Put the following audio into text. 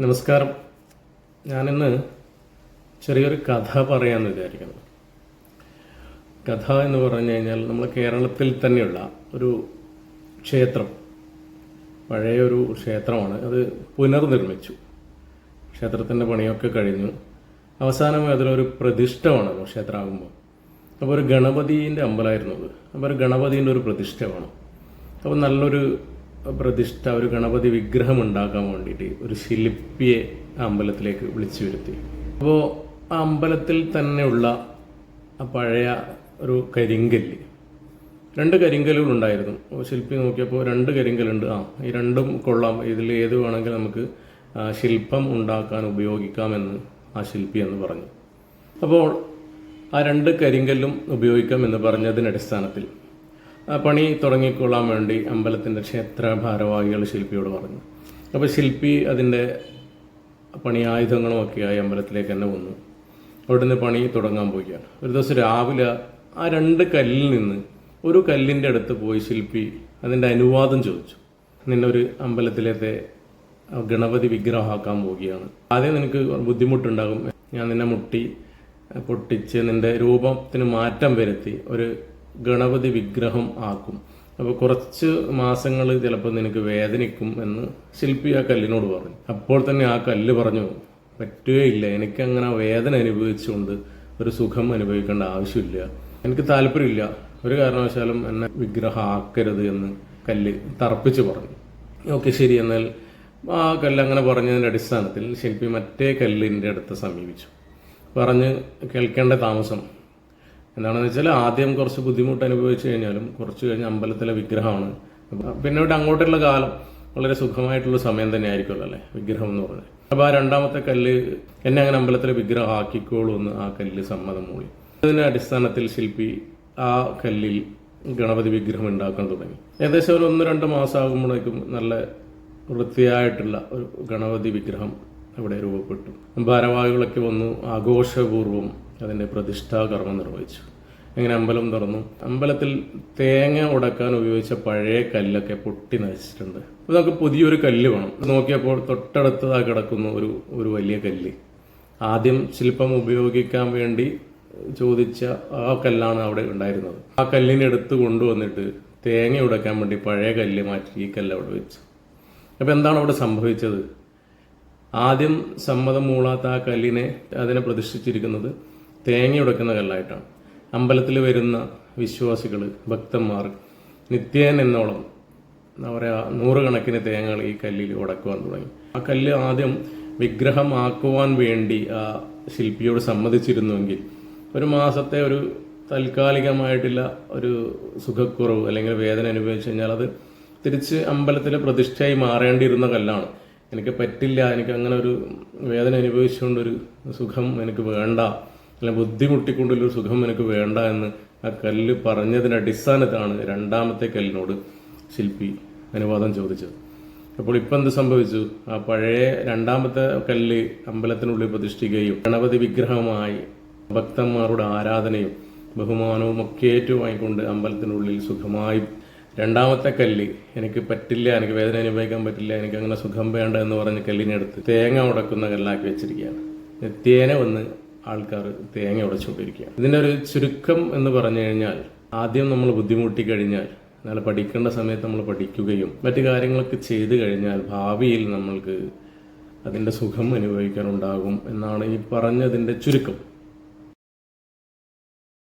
നമസ്കാരം. ഞാനിന്ന് ചെറിയൊരു കഥ പറയാമെന്ന് വിചാരിക്കുന്നു. കഥ എന്ന് പറഞ്ഞു കഴിഞ്ഞാൽ നമ്മൾ കേരളത്തിൽ തന്നെയുള്ള ഒരു ക്ഷേത്രം. പഴയ ഒരു ക്ഷേത്രമാണ്. അത് പുനർനിർമ്മിച്ചു. ക്ഷേത്രത്തിന്റെ പണിയൊക്കെ കഴിഞ്ഞു. അവസാനം അതിലൊരു പ്രതിഷ്ഠമാണ് ക്ഷേത്രമാകുമ്പോൾ അപ്പോൾ ഒരു ഗണപതിന്റെ അമ്പലമായിരുന്നു അത്. അപ്പോൾ ഒരു ഗണപതിന്റെ ഒരു പ്രതിഷ്ഠ വേണം അപ്പോൾ നല്ലൊരു പ്രതിഷ്ഠ ഒരു ഗണപതി വിഗ്രഹം ഉണ്ടാക്കാൻ വേണ്ടിയിട്ട് ഒരു ശില്പിയെ അമ്പലത്തിലേക്ക് വിളിച്ചു വരുത്തി. അപ്പോൾ ആ അമ്പലത്തിൽ തന്നെയുള്ള ആ പഴയ ഒരു കരിങ്കല്ല്. രണ്ട് കരിങ്കല്ലുകൾ ഉണ്ടായിരുന്നു. ശില്പി നോക്കിയപ്പോൾ രണ്ട് കരിങ്കല്ലുണ്ട്. ആ ഈ രണ്ടും കൊള്ളാം. ഇതിൽ ഏത് വേണമെങ്കിൽ നമുക്ക് ശില്പം ഉണ്ടാക്കാൻ ഉപയോഗിക്കാമെന്ന് ആ ശില്പി എന്ന് പറഞ്ഞു. അപ്പോൾ ആ രണ്ട് കരിങ്കല്ലും ഉപയോഗിക്കാം എന്ന് പറഞ്ഞതിന്റെ അടിസ്ഥാനത്തിൽ പണി തുടങ്ങിക്കൊള്ളാൻ വേണ്ടി അമ്പലത്തിന്റെ ക്ഷേത്ര ഭാരവാഹികൾ ശില്പിയോട് പറഞ്ഞു. അപ്പോൾ ശില്പി അതിന്റെ പണി ആയുധങ്ങളുമൊക്കെയായി അമ്പലത്തിലേക്ക് തന്നെ വന്നു. അവിടുന്ന് പണി തുടങ്ങാൻ പോവുകയാണ്. ഒരു ദിവസം രാവിലെ ആ രണ്ട് കല്ലിൽ നിന്ന് ഒരു കല്ലിന്റെ അടുത്ത് പോയി ശില്പി അതിന്റെ അനുവാദം ചോദിച്ചു. നിന്നെ ഒരു അമ്പലത്തിലത്തെ ഗണപതി വിഗ്രഹമാക്കാൻ പോവുകയാണ്. ആദ്യം നിനക്ക് ബുദ്ധിമുട്ടുണ്ടാകും. ഞാൻ നിന്നെ മുട്ടി പൊട്ടിച്ച് നിന്റെ രൂപത്തിന് മാറ്റം വരുത്തി ഒരു ഗണപതി വിഗ്രഹം ആക്കും. അപ്പോൾ കുറച്ച് മാസങ്ങൾ ചിലപ്പോൾ നിനക്ക് വേദനിക്കും എന്ന് ശില്പി ആ കല്ലിനോട് പറഞ്ഞു. അപ്പോൾ തന്നെ ആ കല്ല് പറഞ്ഞു പറ്റുകയില്ല എനിക്ക് അങ്ങനെ വേദന അനുഭവിച്ചുകൊണ്ട് ഒരു സുഖം അനുഭവിക്കേണ്ട ആവശ്യമില്ല. എനിക്ക് താല്പര്യമില്ല. ഒരു കാരണവശാലും എന്നെ വിഗ്രഹം ആക്കരുത് എന്ന് കല്ല് തറപ്പിച്ച് പറഞ്ഞു. ഓക്കെ ശരി. എന്നാൽ ആ കല്ല് അങ്ങനെ പറഞ്ഞതിന്റെ അടിസ്ഥാനത്തിൽ ശില്പി മറ്റേ കല്ലിന്റെ അടുത്ത് സമീപിച്ചു. പറഞ്ഞ് കേൾക്കേണ്ട താമസം എന്താണെന്ന് വെച്ചാൽ ആദ്യം കുറച്ച് ബുദ്ധിമുട്ട് അനുഭവിച്ചു കഴിഞ്ഞാലും കുറച്ച് കഴിഞ്ഞ് അമ്പലത്തിലെ വിഗ്രഹമാണ്. പിന്നീട് അങ്ങോട്ടുള്ള കാലം വളരെ സുഖമായിട്ടുള്ള സമയം തന്നെ ആയിരിക്കുമല്ലോ അല്ലേ? വിഗ്രഹം എന്ന് പറഞ്ഞത് അപ്പോൾ ആ രണ്ടാമത്തെ കല്ല് എന്നെ അങ്ങനെ അമ്പലത്തിലെ വിഗ്രഹം ആക്കിക്കോളൂ എന്ന് ആ കല്ല് സമ്മതം മൂളി അതിന്റെ അടിസ്ഥാനത്തിൽ ശില്പി ആ കല്ലിൽ ഗണപതി വിഗ്രഹം ഉണ്ടാക്കാൻ തുടങ്ങി. ഏകദേശം ഒരു ഒന്ന് രണ്ട് മാസം ആകുമ്പോഴേക്കും നല്ല വൃത്തിയായിട്ടുള്ള ഒരു ഗണപതി വിഗ്രഹം അവിടെ രൂപപ്പെട്ടു. ഭാരവാഹികളൊക്കെ വന്നു ആഘോഷപൂർവം അതിന്റെ പ്രതിഷ്ഠാകർമ്മം നിർവഹിച്ചു. അങ്ങനെ അമ്പലം തുറന്നു? അമ്പലത്തിൽ തേങ്ങ ഉടക്കാൻ ഉപയോഗിച്ച പഴയ കല്ലൊക്കെ പൊട്ടി നശിച്ചിട്ടുണ്ട്. അപ്പോൾ നമുക്ക് പുതിയൊരു കല്ല് വേണം. നോക്കിയപ്പോൾ തൊട്ടടുത്തതായി കിടക്കുന്ന ഒരു ഒരു വലിയ കല്ല്. ആദ്യം ശില്പം ഉപയോഗിക്കാൻ വേണ്ടി ചോദിച്ച ആ കല്ലാണ് അവിടെ ഉണ്ടായിരുന്നത്. ആ കല്ലിനെ എടുത്ത് കൊണ്ടുവന്നിട്ട് തേങ്ങ ഉടക്കാൻ വേണ്ടി പഴയ കല്ല് മാറ്റി ഈ കല്ല് അവിടെ വെച്ചു. അപ്പോൾ എന്താണ് അവിടെ സംഭവിച്ചത്? ആദ്യം സമ്മതം മൂളാത്ത ആ കല്ലിനെ അതിനെ പ്രതിഷ്ഠിച്ചിരിക്കുന്നത് തേങ്ങ ഉടക്കുന്ന കല്ലായിട്ടാണ്. അമ്പലത്തിൽ വരുന്ന വിശ്വാസികൾ ഭക്തന്മാർ നിത്യേന എന്നോളം എന്താ പറയുക നൂറുകണക്കിന് തേങ്ങകൾ ഈ കല്ലിൽ ഉടക്കുവാൻ തുടങ്ങി. ആ കല്ല് ആദ്യം വിഗ്രഹമാക്കുവാൻ വേണ്ടി ആ ശില്പിയോട് സമ്മതിച്ചിരുന്നുവെങ്കിൽ ഒരു മാസത്തെ ഒരു താൽക്കാലികമായിട്ടുള്ള ഒരു സുഖക്കുറവ് അല്ലെങ്കിൽ വേദന അനുഭവിച്ചു കഴിഞ്ഞാൽ അത് തിരിച്ച് അമ്പലത്തിലെ പ്രതിഷ്ഠയായി മാറേണ്ടിയിരുന്ന കല്ലാണ്. എനിക്ക് പറ്റില്ല എനിക്ക് അങ്ങനെ ഒരു വേദന അനുഭവിച്ചുകൊണ്ടൊരു സുഖം എനിക്ക് വേണ്ട. അല്ലെങ്കിൽ ബുദ്ധിമുട്ടിക്കൊണ്ടുള്ളൊരു സുഖം എനിക്ക് വേണ്ട എന്ന് ആ കല്ല് പറഞ്ഞതിന്റെ അടിസ്ഥാനത്താണ് രണ്ടാമത്തെ കല്ലിനോട് ശില്പി അനുവാദം ചോദിച്ചത്. അപ്പോൾ ഇപ്പം എന്ത് സംഭവിച്ചു? ആ പഴയ രണ്ടാമത്തെ കല്ല് അമ്പലത്തിനുള്ളിൽ പ്രതിഷ്ഠിക്കുകയും ഗണപതി വിഗ്രഹമായി ഭക്തന്മാരുടെ ആരാധനയും ബഹുമാനവും ഒക്കെ ഏറ്റുവാങ്ങിക്കൊണ്ട് അമ്പലത്തിനുള്ളിൽ സുഖമായി. രണ്ടാമത്തെ കല്ല് എനിക്ക് പറ്റില്ല എനിക്ക് വേദന അനുഭവിക്കാൻ പറ്റില്ല എനിക്ക് അങ്ങനെ സുഖം വേണ്ട എന്ന് പറഞ്ഞ് കല്ലിനെടുത്ത് തേങ്ങ ഉടക്കുന്ന കല്ലാക്കി വെച്ചിരിക്കുകയാണ്. നിത്യേന വന്ന് ആൾക്കാർ തേങ്ങ ഉടച്ചുകൊണ്ടിരിക്കുകയാണ് ഇതിന്റെ ഒരു ചുരുക്കം എന്ന് പറഞ്ഞു കഴിഞ്ഞാൽ ആദ്യം നമ്മൾ ബുദ്ധിമുട്ടി കഴിഞ്ഞാൽ എന്നാൽ പഠിക്കേണ്ട സമയത്ത് നമ്മൾ പഠിക്കുകയും മറ്റു കാര്യങ്ങളൊക്കെ ചെയ്തു കഴിഞ്ഞാൽ ഭാവിയിൽ നമ്മൾക്ക് അതിന്റെ സുഖം അനുഭവിക്കാനുണ്ടാകും എന്നാണ് ഈ പറഞ്ഞതിന്റെ ചുരുക്കം.